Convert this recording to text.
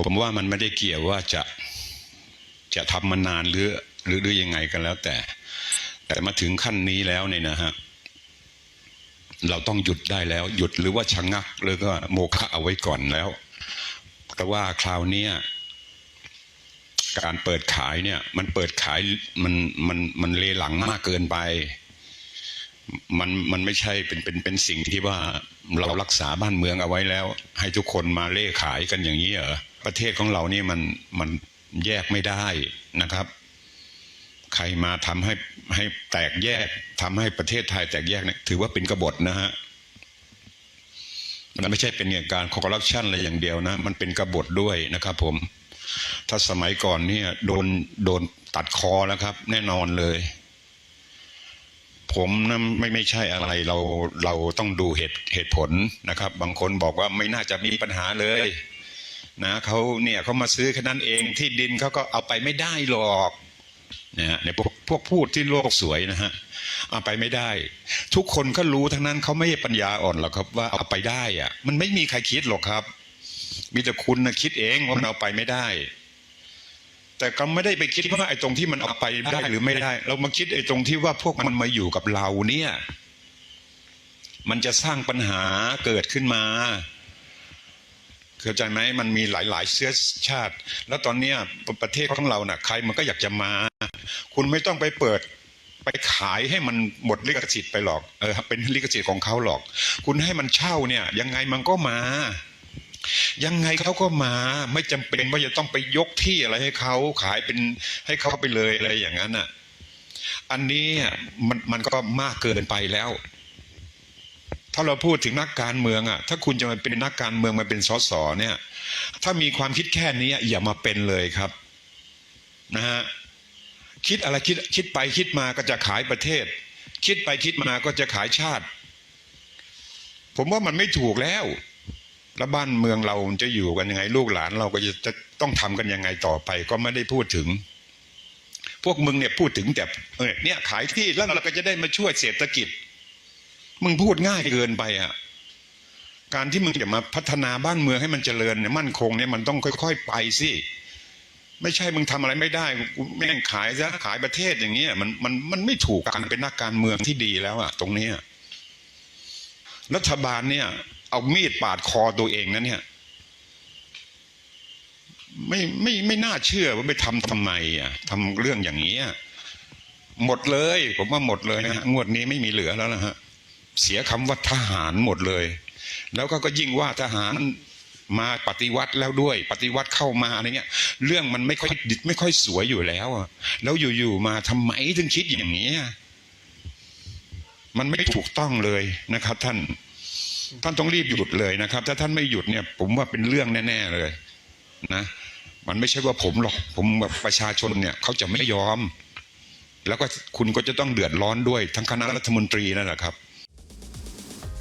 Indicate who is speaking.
Speaker 1: ผมว่ามันไม่ได้เกี่ยวว่าจะจะทำมานานหรือหรือหรือยังไงกันแล้ว แต่ แต่มาถึงขั้นนี้แล้วเนี่ยนะฮะเราต้องหยุดได้แล้ว หยุดหรือว่าชะงักหรือก็โมฆะเอาไว้ก่อนแล้วแต่ว่าคราวเนี้ยการเปิดขายเนี่ย มันเปิดขายมันมันมันเลหลังมากเกินไป มันมันไม่ใช่เป็นเป็นเป็นสิ่งที่ว่าเรารักษาบ้านเมืองเอาไว้แล้ว ให้ทุกคนมาเล่ขายกันอย่างนี้เหรอ ประเทศของเรานี่มันมันแยกไม่ได้นะครับ ใครมาทำให้ให้แตกแยกทำให้ประเทศไทยแตกแยกเนี่ยถือว่าเป็นกบฏนะฮะมันไม่ใช่เป็นการคอร์รัปชันอะไรอย่างเดียวนะ มันเป็นกบฏด้วยนะครับ ผม ถ้าสมัยก่อนเนี่ยโดนโดนตัดคอแล้วครับ แน่นอนเลย ผมนะไม่ไม่ใช่อะไรเราเราต้องดูเหตุเหตุผลนะครับ บางคนบอกว่าไม่น่าจะมีปัญหาเลย นะเขาเนี่ยเขามาซื้อแค่นั้นเองที่ดินเขาก็เอาไปไม่ได้หรอกนะฮะเนี่ยพวกพวกพูดที่โลกสวยนะฮะเอาไปไม่ได้ ทุกคนก็รู้ทั้งนั้นเขาไม่ใช่ปัญญาอ่อนหรอกครับ ว่าเอาไปได้อะมันไม่มีใครคิดหรอกครับ มีแต่คุณนะคิดเองว่ามันเอาไปไม่ได้ แต่ก็ไม่ได้ไปคิดว่าไอ้ตรงที่มันเอาไปได้หรือไม่ได้ เรามาคิดไอ้ตรงที่ว่าพวกมันมาอยู่กับเราเนี่ย มันจะสร้างปัญหาเกิดขึ้นมา เข้าใจไหมมันมีหลาย ๆเชื้อชาติ แล้วตอนนี้ยประเทศของเราน่ะใครมันก็อยากจะมา คุณไม่ต้องไปเปิดไปขายให้มันหมดลิขสิทธิ์ไปหรอกเออเป็นลิขสิทธิ์ของเขาหรอก คุณให้มันเช่าเนี่ย ยังไงมันก็มา ยังไงเขาก็มา ไม่จำเป็นว่าจะต้องไปยกที่อะไรให้เขาขายเป็นให้เขาไปเลยอะไรอย่างนั้นอะ อันนี้มันมันก็มากเกินไปแล้ว ถ้าเราพูดถึงนักการเมืองอะ ถ้าคุณจะมาเป็นนักการเมืองมาเป็นสสเนี่ย ถ้ามีความคิดแค่นี้อย่ามาเป็นเลยครับนะฮะคิดอะไรคิดคิดไปคิดมาก็จะขายประเทศ คิดไปคิดมาก็จะขายชาติ ผมว่ามันไม่ถูกแล้ว แล้วบ้านเมืองเราจะอยู่กันยังไง ลูกหลานเราก็จะจะต้องทำกันยังไงต่อไป ก็ไม่ได้พูดถึง พวกมึงเนี่ยพูดถึงแต่เออเนี่ยขายที่แล้วเราก็จะได้มาช่วยเศรษฐกิจ มึงพูดง่ายเกินไปอะการที่มึงจะมาพัฒนาบ้านเมืองให้มันเจริญเนี่ยมั่นคงเนี่ยมันต้องค่อย ๆ ไปสิไม่ใช่มึงทำอะไรไม่ได้กูแม่งขายซะขายประเทศอย่างเงี้ยมันมันมันไม่ถูกการเป็นนักการเมืองที่ดีแล้วอะตรงเนี้ยรัฐบาลเนี่ย เอามีดปาดคอตัวเองนะเนี่ย ไม่ไม่ไม่น่าเชื่อว่าไปทำทำไมอะทำเรื่องอย่างนี้ยหมดเลย ผมว่าหมดเลยนะฮะงวดนี้ไม่มีเหลือแล้วนะฮะ เสียคำว่าทหารหมดเลย แล้วก็ก็ยิ่งว่าทหารมาปฏิวัติแล้วด้วย ปฏิวัติเข้ามาอะไรเงี้ย เรื่องมันไม่ค่อยดิไม่ค่อยสวยอยู่แล้วอะแล้วอยู่ๆมาทำไมถึงคิดอย่างนี้มันไม่ถูกต้องเลยนะครับ ท่าน ท่านต้องรีบหยุดเลยนะครับ ถ้าท่านไม่หยุดเนี่ย ผมว่าเป็นเรื่องแน่ ๆเลย นะ มันไม่ใช่ว่าผมหรอก ผมแบบประชาชนเนี่ยเขาจะไม่ยอม แล้วก็คุณก็จะต้องเดือดร้อนด้วย ทั้งคณะรัฐมนตรีนั่นแหละครับ